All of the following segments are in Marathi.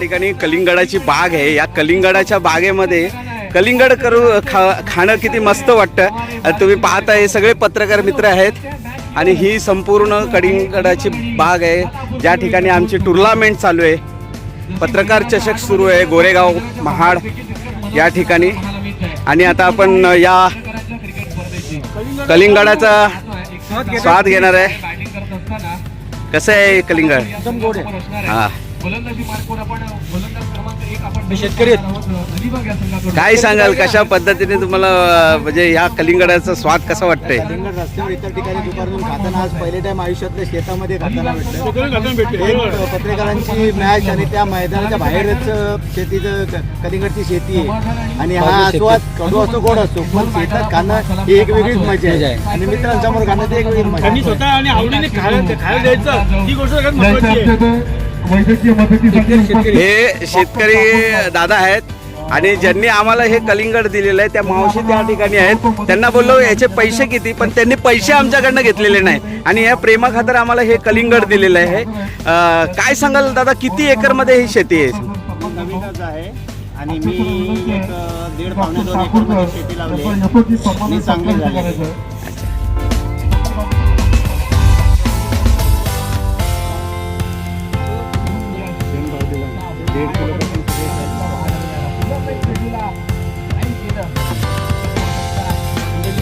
ठिकाणी कलिंगडाची बाग आहे. या कलिंगडाच्या बागेमध्ये कलिंगड करू खा खाणं किती मस्त वाटतं. तुम्ही पाहता हे सगळे पत्रकार मित्र आहेत. आणि ही संपूर्ण कलिंगडाची बाग आहे. ज्या ठिकाणी आमची टुर्नामेंट चालू आहे. पत्रकार चषक सुरू आहे. गोरेगाव महाड या ठिकाणी. आणि आता आपण या कलिंगडाचा स्वाद घेणार आहे. कसं आहे कलिंगड? शेतकरी काय सांगाल कशा पद्धतीने तुम्हाला म्हणजे ह्या कलिंगडाचा स्वाद कसा वाटतंय? कलिंगड रस्त्यावर इतर ठिकाणी दुपारून खाताना आज पहिले टाइम आयुष्यातल्या शेतामध्ये खाताना भेटलं. एक पत्रकारांची मॅच आणि त्या मैदानाच्या बाहेरच शेतीचं क- कलिंगडची शेती आहे. आणि हा आस्वाद कडू असतो गोड असतो पण शेतात खाणं ही एक वेगळीच मजा आहे. आणि मित्रांसमोर खाणं ती एक वेगळी मजा आहे. स्वतः आणि आवडीने खायला खायला द्यायचं. ही गोष्ट महत्वाची आहे. हे शेतकरी दादा आहेत आणि ज्यांनी आम्हाला हे कलिंगड दिलेलं आहे त्या मावशी त्या ठिकाणी आहेत. त्यांना बोललो याचे पैसे किती? पण त्यांनी पैसे आमच्याकडनं घेतलेले नाही. आणि या प्रेमाखातर आम्हाला हे कलिंगड दिलेलं आहे. काय सांगाल दादा किती एकरमध्ये ही शेती आहे? नवीनच आहे. आणि मी एक दीड पावणे दोन एकरमध्ये शेती लावली चांगली झाली आहे.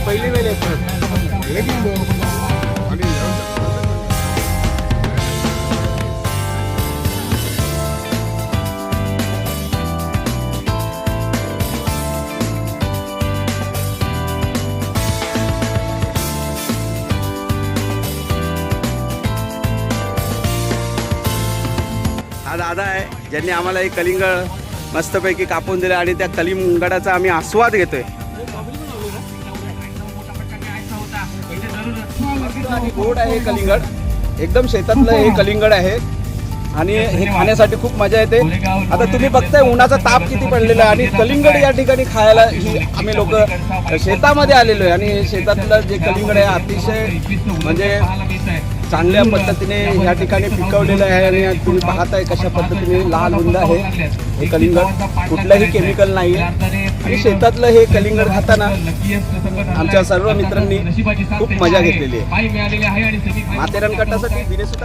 पहिली वेळ आहे दादा आहे ज्यांनी आम्हाला हे कलिंगड मस्तपैकी कापून दिलं आणि त्या कलिंगडाचा आम्ही आस्वाद घेतोय. गोड आहे कलिंगड. एकदम शेतातलं हे कलिंगड आहे. आणि हे खाण्यासाठी खूप मजा येते. आता तुम्ही बघताय उन्हाचा ताप किती पडलेला आहे आणि कलिंगड या ठिकाणी खायला ही आम्ही लोक शेतामध्ये आलेलो आहे. आणि शेतातलं जे कलिंगड आहे अतिशय म्हणजे चांगल्या पद्धतीने या ठिकाणी पिकवलेलं आहे आणि तुम्ही पाहताय कशा पद्धतीने लाल उंद आहे हे कलिंगड. कुठलंही केमिकल नाही आहे आणि शेतातलं हे कलिंगड खाताना आमच्या सर्व मित्रांनी खूप मजा घेतलेली आहे. माथेरान कट्टासाठी दिनेश